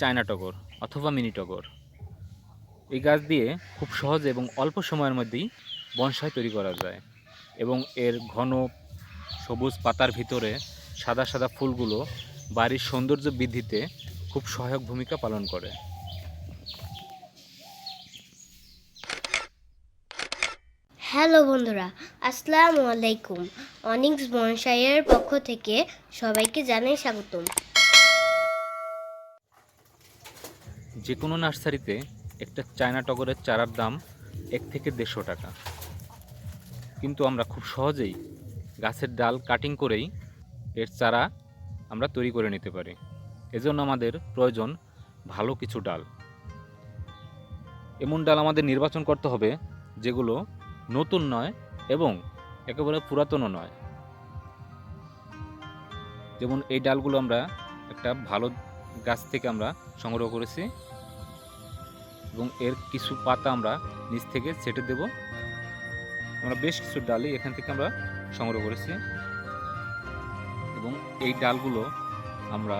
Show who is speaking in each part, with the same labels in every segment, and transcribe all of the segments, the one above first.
Speaker 1: China টগর অথবা mini টগর। এই গাছ দিয়ে খুব সহজে এবং অল্প সময়ের মধ্যেই বনসাই তৈরি করা যায় এবং এর ঘন সবুজ পাতার ভিতরে সাদা সাদা ফুলগুলো বাড়ির সৌন্দর্য বৃদ্ধিতে খুব সহায়ক ভূমিকা পালন করে।
Speaker 2: হ্যালো বন্ধুরা, আসসালামু আলাইকুম। অনিক্স বনসাইয়ের পক্ষ থেকে সবাইকে জানাই স্বাগতম।
Speaker 1: যে কোনো নার্সারিতে একটা চায়না টগরের চারার দাম এক থেকে দেড়শো টাকা। কিন্তু আমরা খুব সহজেই গাছের ডাল কাটিং করেই এর চারা আমরা তৈরি করে নিতে পারি। এজন্য আমাদের প্রয়োজন ভালো কিছু ডাল। এমন ডাল আমাদের নির্বাচন করতে হবে যেগুলো নতুন নয় এবং একেবারে পুরাতনও নয়। যেমন এই ডালগুলো আমরা একটা ভালো গাছ থেকে আমরা সংগ্রহ করেছি। এবং এর কিছু পাতা আমরা নিচ থেকে ছেটে দেব। আমরা বেশ কিছু ডালই এখান থেকে আমরা সংগ্রহ করেছি এবং এই ডালগুলো আমরা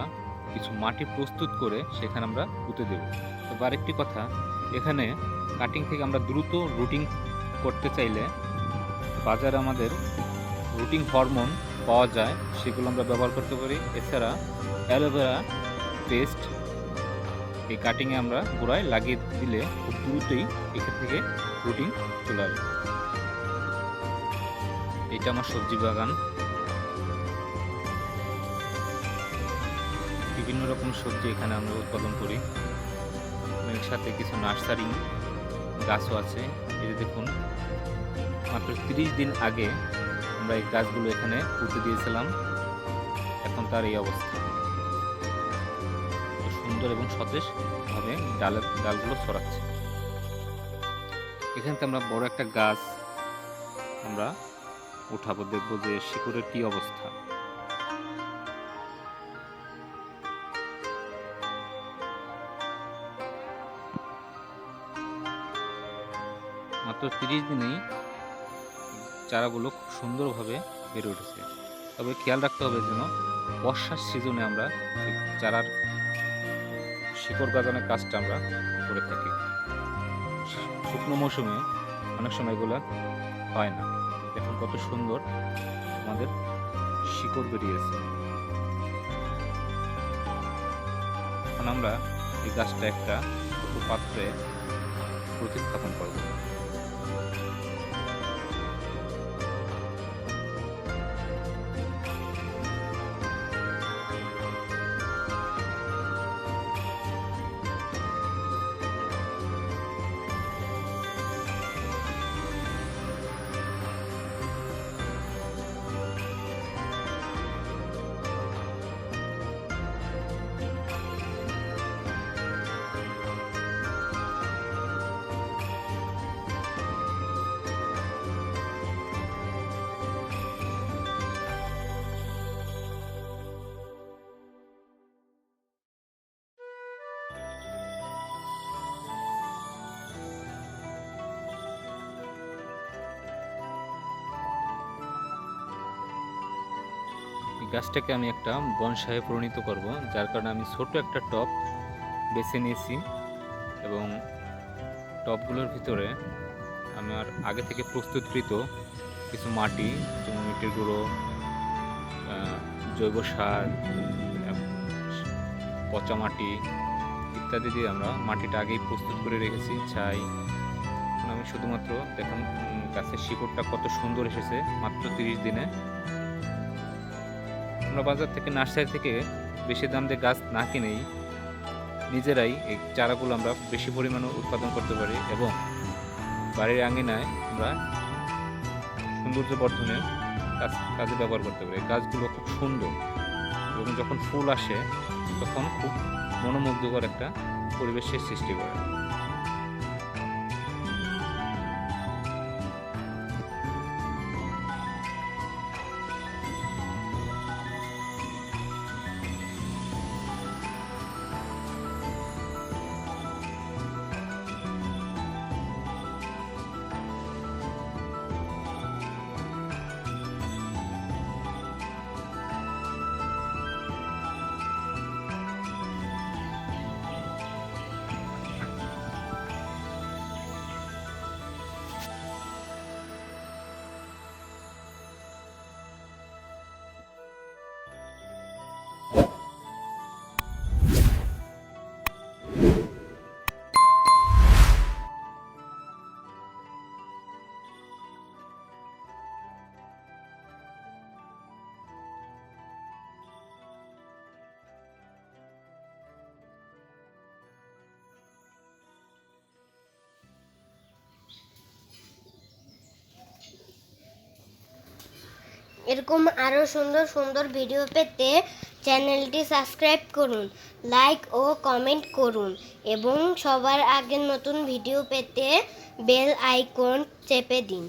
Speaker 1: কিছু মাটি প্রস্তুত করে সেখানে আমরা পুঁতে দেব। তবে আরেকটি কথা, এখানে কাটিং থেকে আমরা দ্রুত রুটিং করতে চাইলে বাজারে আমাদের রুটিং হরমোন পাওয়া যায়, সেগুলো আমরা ব্যবহার করতে পারি। এছাড়া অ্যালোভেরা পেস্ট এই কাটিংয়ে আমরা গোড়ায় লাগিয়ে দিলে খুব দ্রুতই এখান থেকে রুটিং চলে আসবে। এটা আমার সবজি বাগান। বিভিন্ন রকম সবজি এখানে আমরা উৎপাদন করি। এর সাথে কিছু নার্সারি গাছও আছে। এই দেখুন, মাত্র তিরিশ দিন আগে আমরা এই গাছগুলো এখানে পুঁতে দিয়েছিলাম। এখন তার এই অবস্থা। সুন্দর এবং সতেজ ভাবে ডালের ডালগুলো ছড়াচ্ছে। এখান আমরা বড় একটা গাছ আমরা উঠাবো, দেখব যে শিকড়ের কি অবস্থা। মাত্র তিরিশ দিনেই চারাগুলো খুব সুন্দরভাবে বেড়ে উঠেছে। তবে খেয়াল রাখতে হবে যেন বর্ষার সিজনে আমরা চারার শিকড় গাজানোর কাজটা আমরা করে থাকি। শুকনো মৌসুমে অনেক সময় এগুলো হয় না। এখন কত সুন্দর আমাদের শিকড় বেরিয়েছে। এখন আমরা এই গাছটা একটা পাত্রে প্রতিস্থাপন করব। গাছটাকে আমি একটা বনসায়ে পরিণত করব, যার কারণে আমি ছোট একটা টব বেছে নিয়েছি এবং টবগুলোর ভিতরে আমার আগে থেকে প্রস্তুতকৃত কিছু মাটি, যেমন ইটের গুঁড়ো জৈব সার পচা মাটি ইত্যাদি দিয়ে আমরা মাটিটা আগেই প্রস্তুত করে রেখেছি এখন আমি শুধুমাত্র দেখুন গাছের শিকড়টা কত সুন্দর এসেছে, মাত্র তিরিশ দিনে। আমরা বাজার থেকে, নার্সারি থেকে বেশি দাম দিয়ে গাছ না কিনেই নিজেরাই এই চারাগুলো আমরা বেশি পরিমাণে উৎপাদন করতে পারি এবং বাড়ির আঙিনায় আমরা সৌন্দর্য বর্ধনের কাজ কাজে ব্যবহার করতে পারি। গাছগুলো খুব সুন্দর এবং যখন ফুল আসে, তখন খুব মনোমুগ্ধকর একটা পরিবেশের সৃষ্টি করে।
Speaker 2: এরকম আরও সুন্দর সুন্দর ভিডিও পেতে চ্যানেলটি সাবস্ক্রাইব করুন লাইক ও কমেন্ট করুন এবং সবার আগে নতুন ভিডিও পেতে বেল আইকন চেপে দিন।